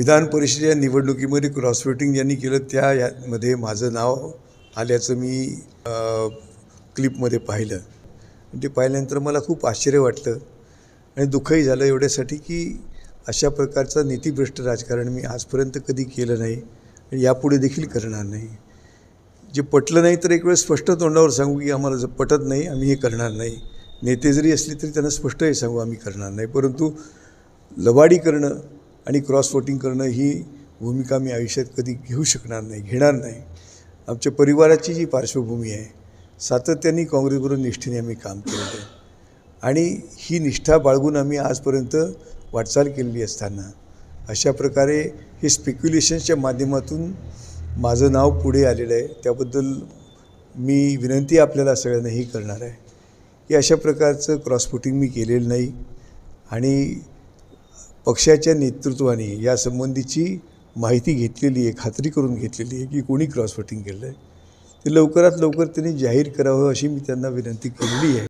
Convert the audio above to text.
विधान परिषदेच्या निवडणुकीमध्ये क्रॉस वोटिंग ज्यांनी केलं त्या यामध्ये माझं नाव आल्याचं मी क्लिपमध्ये पाहिलं. ते पाहिल्यानंतर मला खूप आश्चर्य वाटलं आणि दुःखही झालं एवढ्यासाठी की अशा प्रकारचं नीतिभ्रष्ट राजकारण मी आजपर्यंत कधी केलं नाही आणि यापुढे देखील करणार नाही. जे पटलं नाही तर एक वेळ स्पष्ट तोंडावर सांगू की आम्हाला जर पटत नाही आम्ही हे करणार नाही. नेते जरी असले तरी त्यांना स्पष्टही सांगू आम्ही करणार नाही. परंतु लबाडी करणं आणि क्रॉस वोटिंग करणं ही भूमिका मी आयुष्यात कधी घेऊ शकणार नाही घेणार नाही. आमच्या परिवाराची जी पार्श्वभूमी आहे सातत्याने काँग्रेसबरोबर निष्ठेने आम्ही काम केलेलं आहे. आणि ही निष्ठा बाळगून आम्ही आजपर्यंत वाटचाल केलेली असताना अशा प्रकारे हे स्पेक्युलेशन्सच्या माध्यमातून माझं नाव पुढे आलेलं आहे. त्याबद्दल मी विनंती आपल्याला सगळ्यांनाही करणार आहे. की अशा प्रकारचं क्रॉसफुटिंग मी केलेलं नाही. आणि पक्षाच्या नेतृत्वाने यासंबंधीची माहिती घेतलेली आहे खात्री करून घेतलेली आहे की कोणी क्रॉस वोटिंग केलं आहे ते लवकरात लवकर त्यांनी जाहीर करावं अशी मी त्यांना विनंती केलेली आहे.